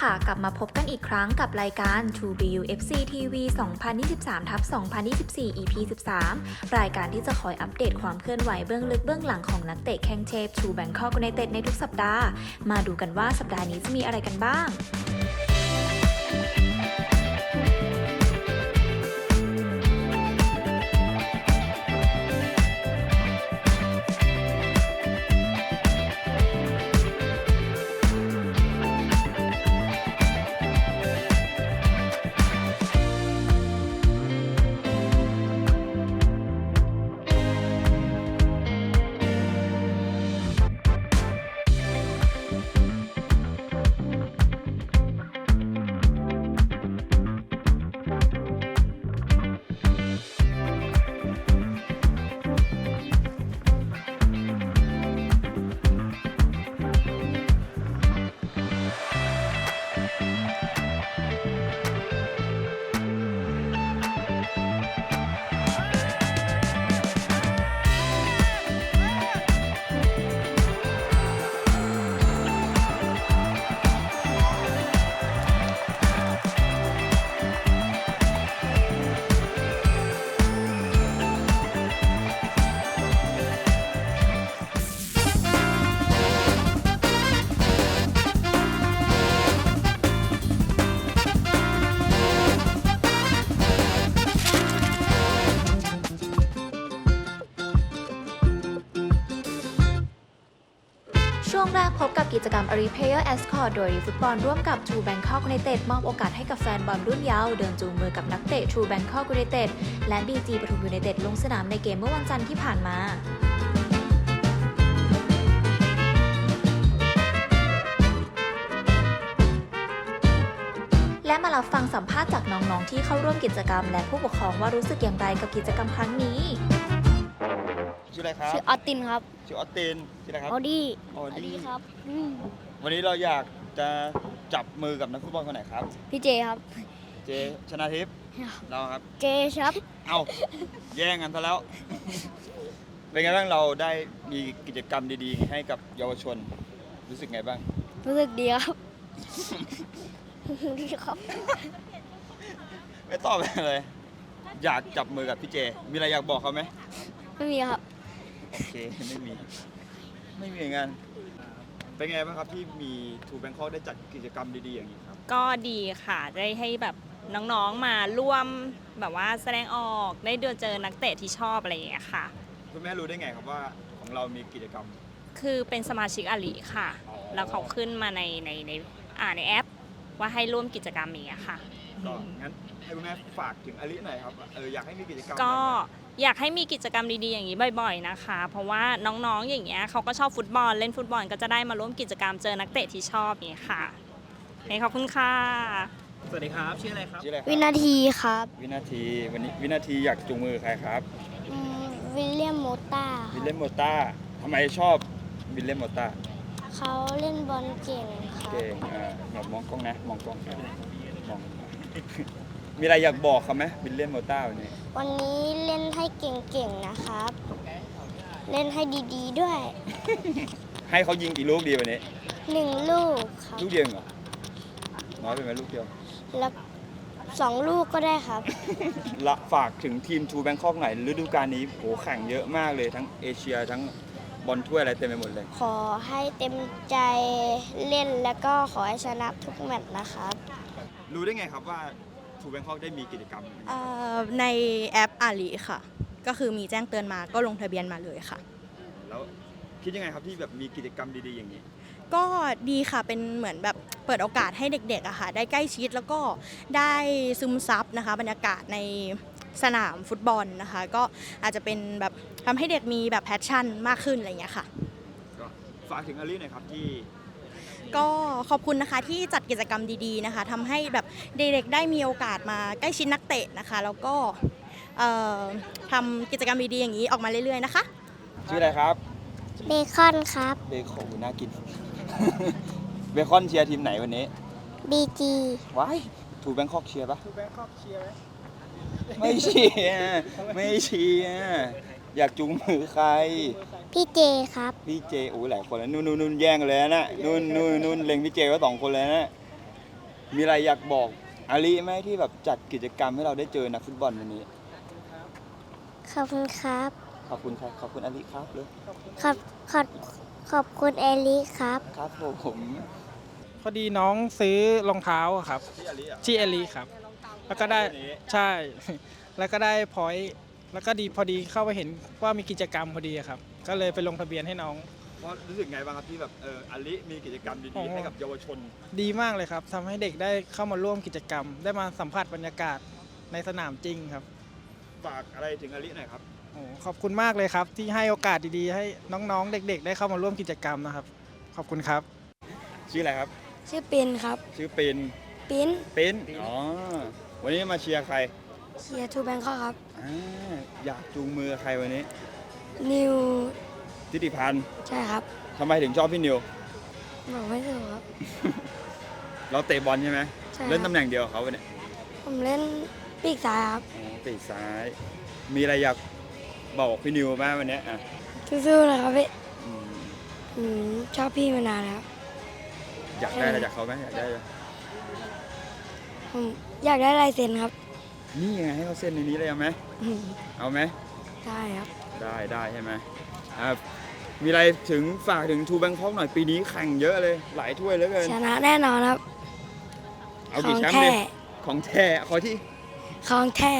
ค่ะ กลับมาพบกันอีกครั้งกับรายการ True BU FC TV 2023ทับ2024 EP 13 รายการที่จะคอยอัปเดตความเคลื่อนไหวเบื้องลึกเบื้องหลังของนักเตะแข้งเชฟ True Bangkok United ในทุกสัปดาห์ มาดูกันว่าสัปดาห์นี้จะมีอะไรกันบ้าง บกับกิจกรรม a r e p a y e r Escort โดยฟุตบอลร่วมกับ True Bangkok United มอบโอกาสให้กับแฟนบอลรุ่นเยาว์เดินจูงมือกับนักเตะ True Bangkok United และ BG ปทุมยู i นเต็ดลงสนามในเกมเมื่อวันจันทร์ที่ผ่านมาและมารับฟังสัมภาษณ์จากน้อง ๆ ที่เข้าร่วมกิจกรรม และผู้ปกครองว่ารู้สึกอย่างไรกับกิจกรรมครั้งนี้ ชื่ออะไรครับ ชื่อออสตินครับชื่อออสตินชื่ออะไรครับ ออดี้ออดี้ ครับอืมวันนี้เราอยากจะจับมือกับนักฟุตบอลคนไหนครับ พี่เจครับ เจชนาทิพย์เราครับ เจครับ เอาแย่งกันซะแล้ว เป็นไงบ้างเราได้มีกิจกรรมดีๆ ให้กับเยาวชน รู้สึกไงบ้าง รู้สึกดีครับ ดีครับ ไม่ตอบเลย อยากจับมือกับพี่เจ มีอะไรอยากบอกเขาไหมไม่มีครับ โอเค ไม่มี ไม่มีเหมือนกันเป็นไงบ้างครับที่มีทูแบงคอกได้จัดกิจกรรมดีๆอย่างนี้ครับ ก็ดีค่ะ ได้ให้แบบน้องๆมาร่วมแบบว่าแสดงออกได้เดินเจอนักเตะที่ชอบอะไรอย่างเงี้ยค่ะ คุณแม่รู้ได้ไงครับว่าของเรามีกิจกรรม คือเป็นสมาชิกอาลีค่ะ อ๋อ แล้วเขาขึ้นมาในในในอ่าในแอป ว่าให้ร่วมกิจกรรมอย่างเงี้ยค่ะ ก็งั้นให้คุณแม่ฝากถึงอลิหน่อยครับ เอออยากให้มีกิจกรรมก็แบบไหน อยากให้มีกิจกรรมดีๆอย่างนี้บ่อยๆนะคะ เพราะว่าน้องๆอย่างเงี้ยเขาก็ชอบฟุตบอลเล่นฟุตบอลก็จะได้มาร่วมกิจกรรมเจอนักเตะที่ชอบอย่างเงี้ยค่ะในขอบคุณค่ะสวัสดีครับชื่ออะไรครับชื่ออะไรครับวินาทีครับวินาทีวันนี้วินาทีอยากจูงมือใครครับอืมวิลเลียมโมต้าวิลเลมโมต้าทำไมชอบวิลเลมโมต้าเขาเล่นบอลเก่งครับ เก่งอ่าแบบมองกล้องนะมองกล้องมอง มีอะไรอยากบอกเขาไหมวิลเลมโมต้าวันนี้วันนี้เล่นให้เก่งๆนะครับ เล่นให้ดีๆด้วยให้เขายิงกี่ลูกดีวันนี้ หนึ่งลูกครับ ลูกเดียวเหรอน้อยไปไหมลูกเดียวแล้วสองลูกก็ได้ครับ ละฝากถึงทีมทูแบงคอกหน่อยฤดูกาลนี้โหแข่งเยอะมากเลยทั้งเอเชียทั้งบอลถ้วยอะไรเต็มไปหมดเลย ขอให้เต็มใจเล่นแล้วก็ขอให้ชนะทุกแมตช์นะครับ รู้ได้ไงครับว่า ทูแบงคอกได้มีกิจกรรมเอ่อในแอปอาลีค่ะ ก็คือมีแจ้งเตือนมาก็ลงทะเบียนมาเลยค่ะ แล้วคิดยังไงครับที่แบบมีกิจกรรมดีๆอย่างนี้ ก็ดีค่ะเป็นเหมือนแบบเปิดโอกาสให้เด็กๆอะค่ะ ได้ใกล้ชิดแล้วก็ได้ซึมซับนะคะ บรรยากาศในสนามฟุตบอลนะคะ ก็อาจจะเป็นแบบทำให้เด็กมีแบบแพชชั่นมากขึ้นอะไรอย่างเงี้ยค่ะ ก็ฝากถึงอลิหน่อยครับที่ ก็ขอบคุณนะคะที่จัดกิจกรรมดีๆนะคะทำให้แบบเด็กๆได้มีโอกาสมาใกล้ชิดนักเตะนะคะ แล้วก็เอ่อทำกิจกรรมดีๆอย่างนี้ออกมาเรื่อยๆนะคะ ชื่ออะไรครับ เบคอนครับ เบคอนน่ากิน เบคอนเชียร์ทีมไหนวันนี้บีจีว้ายทูแบงคอกเชียร์ปะทูแบงคอกเชียร์ไม่เชียร์ไม่เชียร์อยากจูงมือใคร พี่เจครับ พี่เจโอ้ยหลายคนแล้วนู่นนู่นนู่นแย่งกันเลยนะนู่นนู่นนู่นเล็งพี่เจไว้สองคนเลยนะมีอะไรอยากบอกอาลีไหมที่แบบจัดกิจกรรมให้เราได้เจอนักฟุตบอลวันนี้ ขอบคุณครับ ขอบคุณครับขอบคุณอาลีครับเลยขอบขอบขอบคุณเอลิครับครับผมพอดีน้องซื้อรองเท้าอะครับที่อาลีอะที่เอลีครับ แล้วก็ได้วันนี้ใช่ แล้วก็ได้พอยต์ แล้วก็ดีพอดีเข้าไปเห็นว่ามีกิจกรรมพอดีอะครับ ก็เลยไปลงทะเบียนให้น้อง เพราะรู้สึกไงบ้างครับที่แบบเอออาลีมีกิจกรรมอ๋ดีๆอให้กับเยาวชน ดีมากเลยครับทำให้เด็กได้เข้ามาร่วมกิจกรรม ได้มาสัมผัสบรรยากาศในสนามจริงครับฝากอะไรถึงอาลีหน่อยครับ โอ้ขอบคุณมากเลยครับ ที่ให้โอกาสดีๆ ให้น้องๆ เด็ก ๆ ได้เข้ามาร่วมกิจกรรมนะครับ ขอบคุณครับ ชื่ออะไรครับ ชื่อปินครับ ชื่อปิน ปินปินอ๋อ วันนี้มาเชียร์ใคร เชียร์ทูแบงคอกครับ อ่าอยากจูงมือใครวันนี้ นิวทิติพันธ์ใช่ครับทำไมถึงชอบพี่นิว บอกไม่ถูกครับเราเตะบอลใช่ไหมใช่เล่นคตำรับแหน่งเดียวกับเขาเนี่ยผมเล่นปีกซ้ายครับอ๋อปีกซ้าย มีอะไรอยากบอกพี่นิวบ้างวันนี้อะสู้ๆนะครับพี่อืมอืมชอบพี่มานานแล้วอยากได้อะไรจากเขาไหมอยากได้อะไรผมอยากได้ลายเซ็นครับ นี่ไงให้เขาเซ็นในนี้เลยเอาไหมอืมเอาไหมได้ครับได้ได้ใช่ไหมอะมีอะไรถึงฝากถึงทูแบงคอกหน่อยปีนี้แข่งเยอะเลย หลายถ้วยเหลือเกินชนะแน่นอนครับ เอาขกี่องแชมป์แท้ดิของแท้ขอที่ ของแท้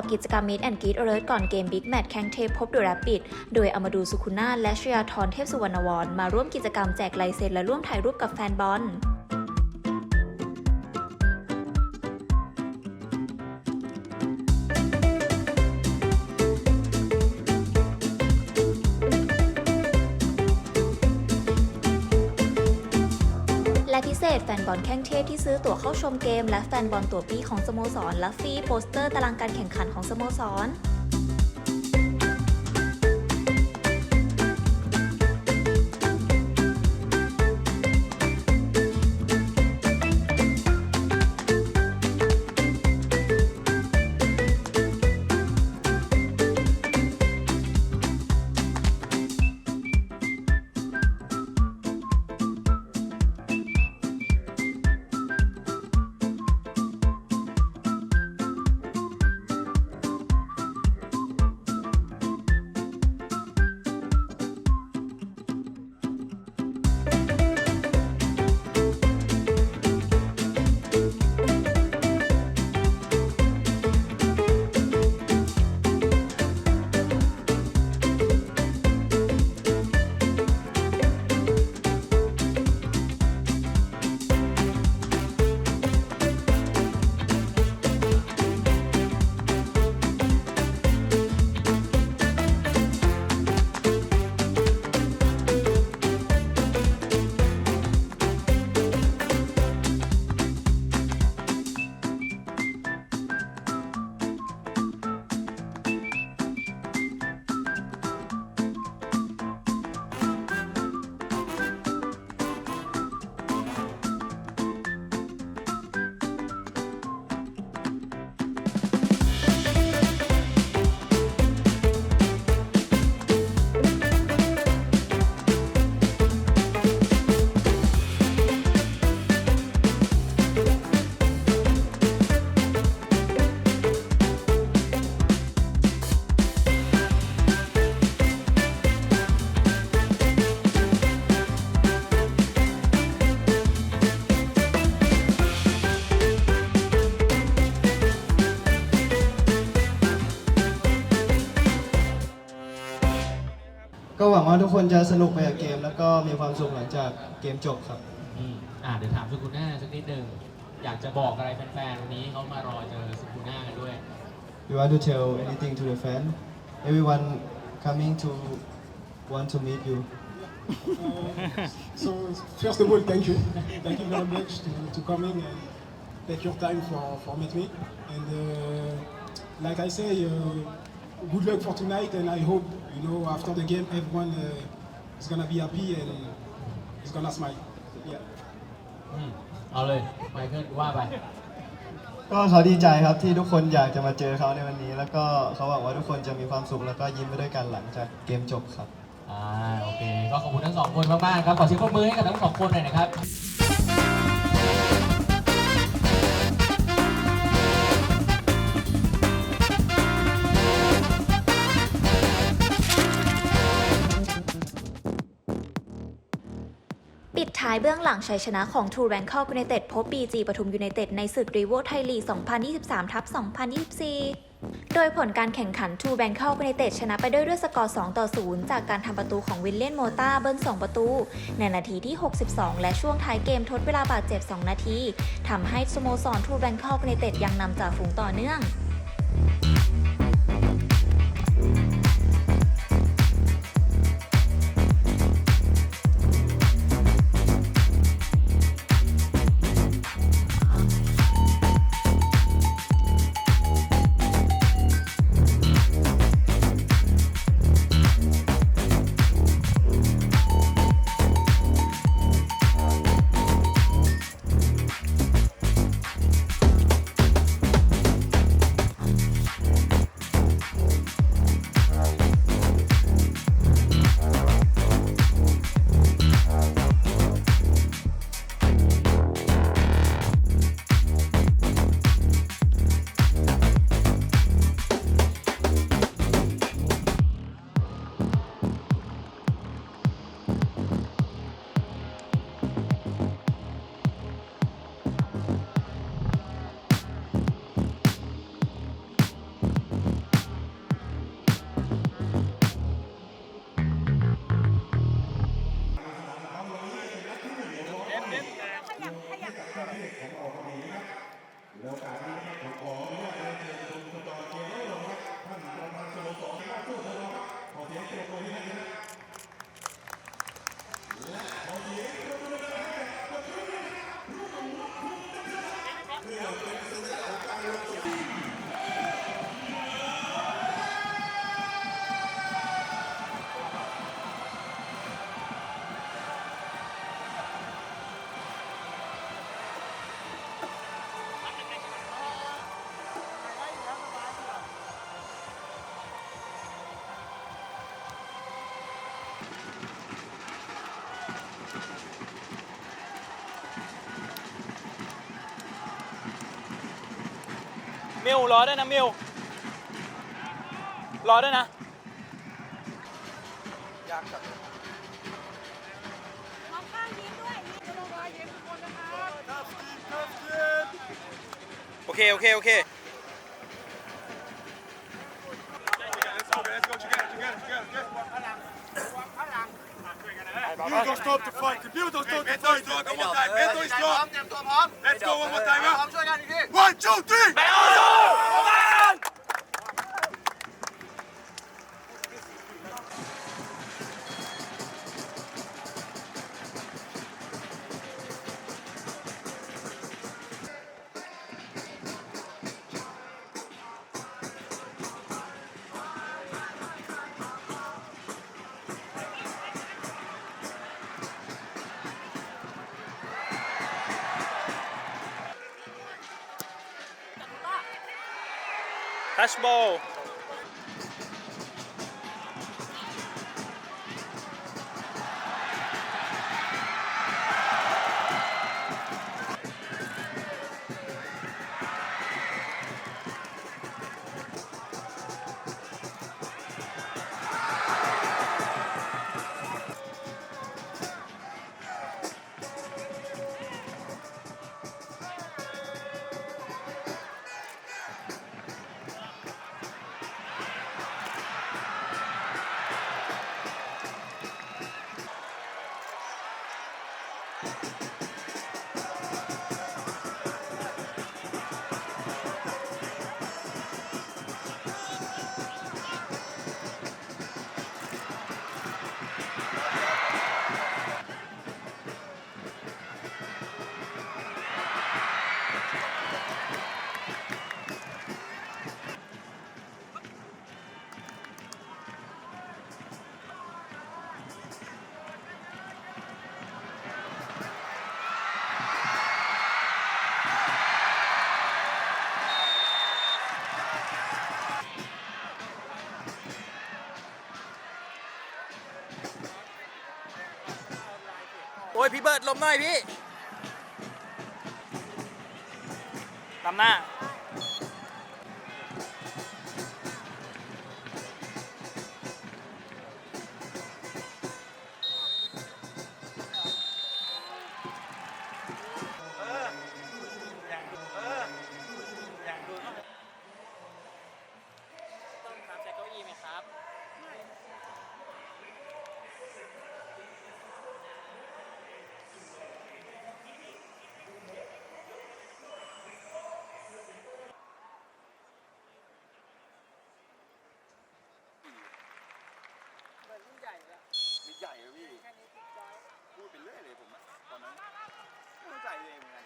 กับกิจกรรม Meet and Greet Alert ก่อนเกม Big Match แข่งเทพพบดูรับปิด โดยอมาดูสุขุนาและชยาธรเทพสุวรรณวรมาร่วมกิจกรรมแจกลายเซ็นและร่วมถ่ายรูปกับแฟนบอล และพิเศษแฟนบอลแข้งเทพที่ซื้อตั๋วเข้าชมเกม และแฟนบอลตั๋วปีของสโมสรและฟรีโปสเตอร์ตารางการแข่งขันของสโมสร ว่าทุกคนจะสนุกไปกับเกม แล้วก็มีความสุขหลังจากเกมจบครับ อืมอ่าเดี๋ยวถามสุกุน่าสักนิดหนึ่งอยากจะบอกอะไรแฟนๆวันนี้เขามารอเจอสุกุน่ากันด้วย You want to tell anything to the fan everyone coming to want to meet you So first of all, thank you. Thank you very much to, to coming and take your time for, for meet me. And uh, like I say, uh, good luck for tonight. And I hope you know after the game, everyone uh, is gonna be happy and is gonna smile. Yeah. อืมเอาเลยไมเคิลว่าไปก็เขาดีใจครับที่ทุกคนอยากจะมาเจอเขาในวันนี้ แล้วก็เขาหวังว่าทุกคนจะมีความสุขแล้วก็ยิ้มไปด้วยกันหลังจากเกมจบครับ อ่าโอเค ก็ขอบคุณทั้งสองคนมากๆครับขอเสียงปรบมือให้กับทั้งสองคนหน่อยนะครับ ท้ายเบื้องหลังชัยชนะของ True Bangkok United พบ BG ปทุมยูไนเต็ดในศึกรีโวไทยลีก 2023ทับ2024 โดยผลการแข่งขัน True Bangkok United ชนะไปด้วยด้วยสกอร์ 2 ต่อ 0 จากการทำประตูของวิลเลียนโมตาเบิ้ล2ประตู ในนาทีที่ 62 และช่วงท้ายเกมทดเวลาบาดเจ็บ 2 นาทีทำให้สโมสร True Bangkok United ยังนำจ่าฝูงต่อเนื่อง มิวรอด้วยนะมิวรอด้วยนะ ยากจังโอเค โอเค โอเค stop the fight. You don't stop the fight. Come on, guys. Beto is strong. Let's go one more time. One, two, three. พี่เบิร์ดลมหน่อยพี่ตามหน้า เข้าใจเลยเหมือนกัน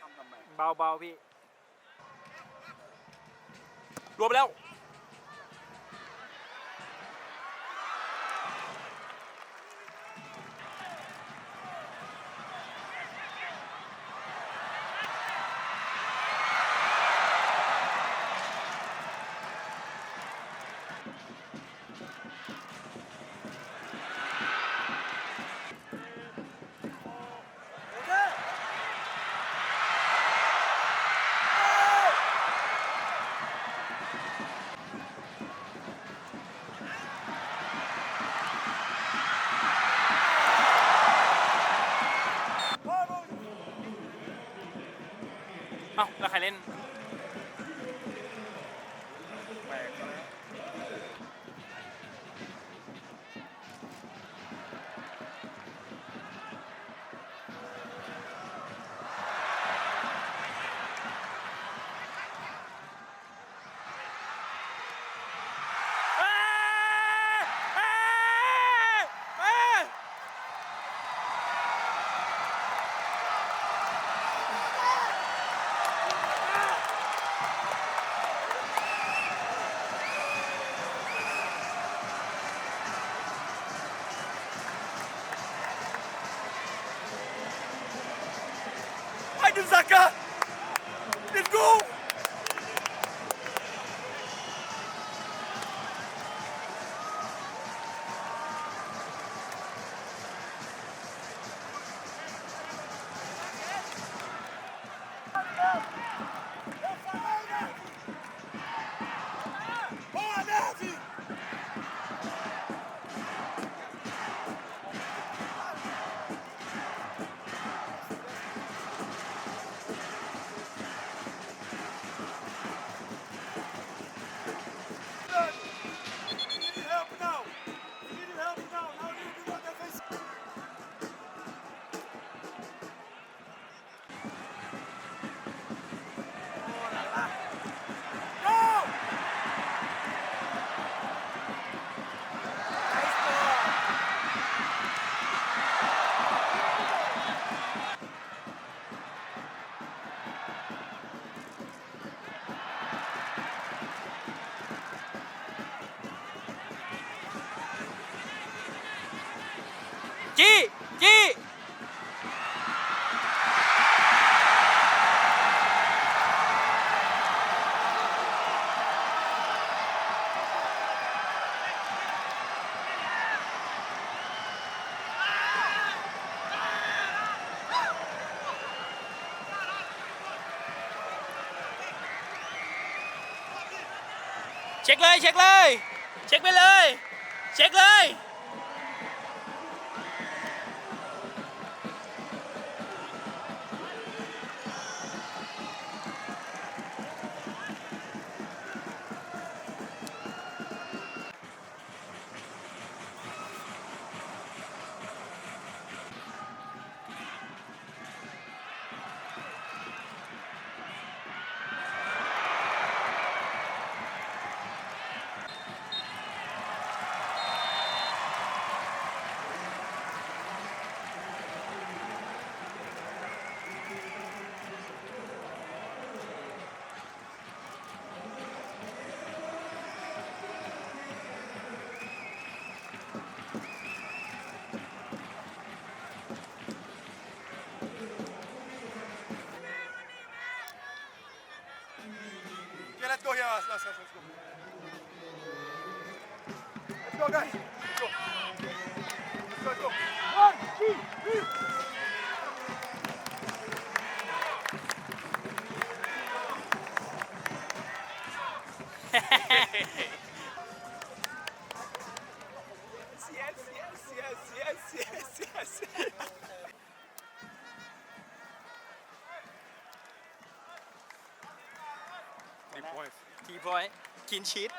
ทำทำไมเบาๆพี่ รวมไปแล้วเเช็คเลย เช็คเลย เช็คไปเลย เช็คเลย go here. Let's, let's, let's go. Let's go, guys. กินชีส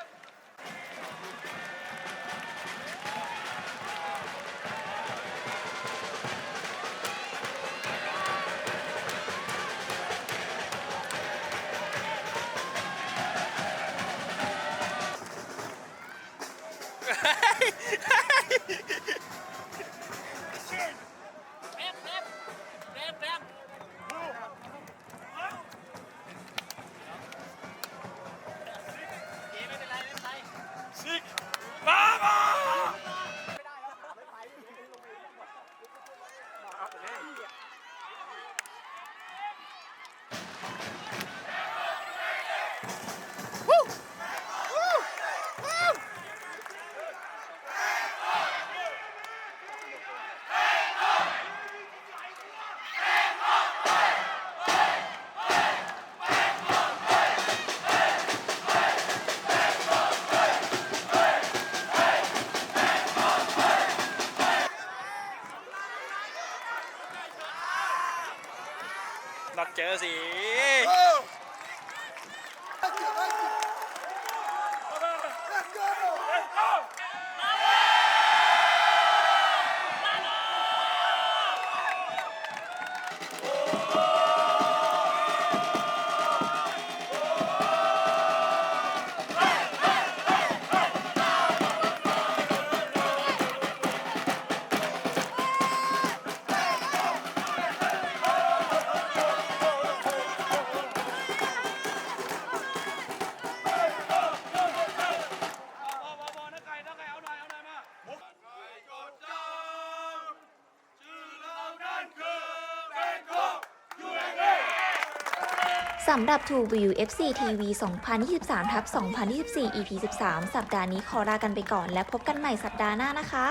นัดเจอสิ สำหรับ True View FC TV 2023ทับ2024 EP 13 สัปดาห์นี้ขอลากันไปก่อนและพบกันใหม่สัปดาห์หน้านะคะ